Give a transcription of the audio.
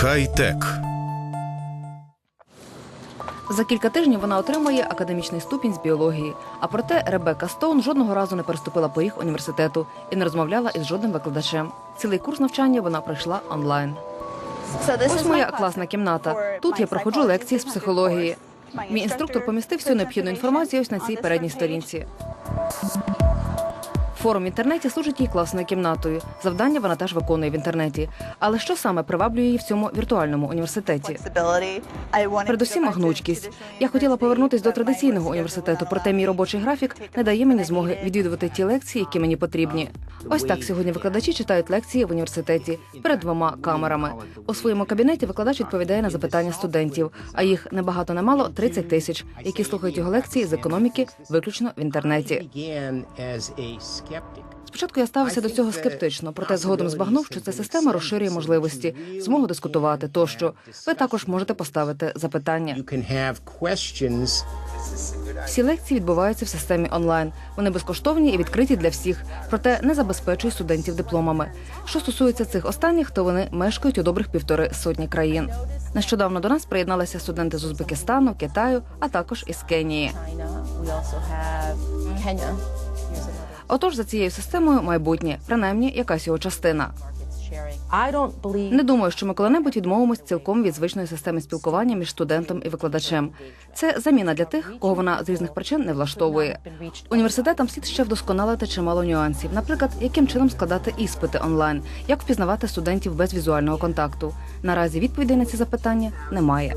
Хай-тек. За кілька тижнів вона отримає академічний ступінь з біології. А проте Ребекка Стоун жодного разу не переступила поріг університету і не розмовляла із жодним викладачем. Цілий курс навчання вона пройшла онлайн. Ось моя класна кімната. Тут я проходжу лекції з психології. Мій інструктор помістив всю необхідну інформацію ось на цій передній сторінці. Форум в інтернеті служить їй класною кімнатою. Завдання вона теж виконує в інтернеті. Але що саме приваблює її в цьому віртуальному університеті? Передусім гнучкість. Я хотіла повернутися до традиційного університету, проте мій робочий графік не дає мені змоги відвідувати ті лекції, які мені потрібні. Ось так сьогодні викладачі читають лекції в університеті перед двома камерами. У своєму кабінеті викладач відповідає на запитання студентів, а їх небагато немало 30 тисяч, які слухають його лекції з економіки виключно в інтернеті. Спочатку я ставився до цього скептично, проте згодом збагнув, що ця система розширює можливості, змогу дискутувати тощо. Ви також можете поставити запитання. Всі лекції відбуваються в системі онлайн. Вони безкоштовні і відкриті для всіх, проте не забезпечують студентів дипломами. Що стосується цих останніх, то вони мешкають у добрих півтори сотні країн. Нещодавно до нас приєдналися студенти з Узбекистану, Китаю, а також із Кенії. Отож, за цією системою майбутнє, принаймні якась його частина. Не думаю, що ми коли-небудь відмовимось цілком від звичної системи спілкування між студентом і викладачем. Це заміна для тих, кого вона з різних причин не влаштовує. Університетам слід ще вдосконалити чимало нюансів, наприклад, яким чином складати іспити онлайн, як впізнавати студентів без візуального контакту. Наразі відповідей на ці запитання немає.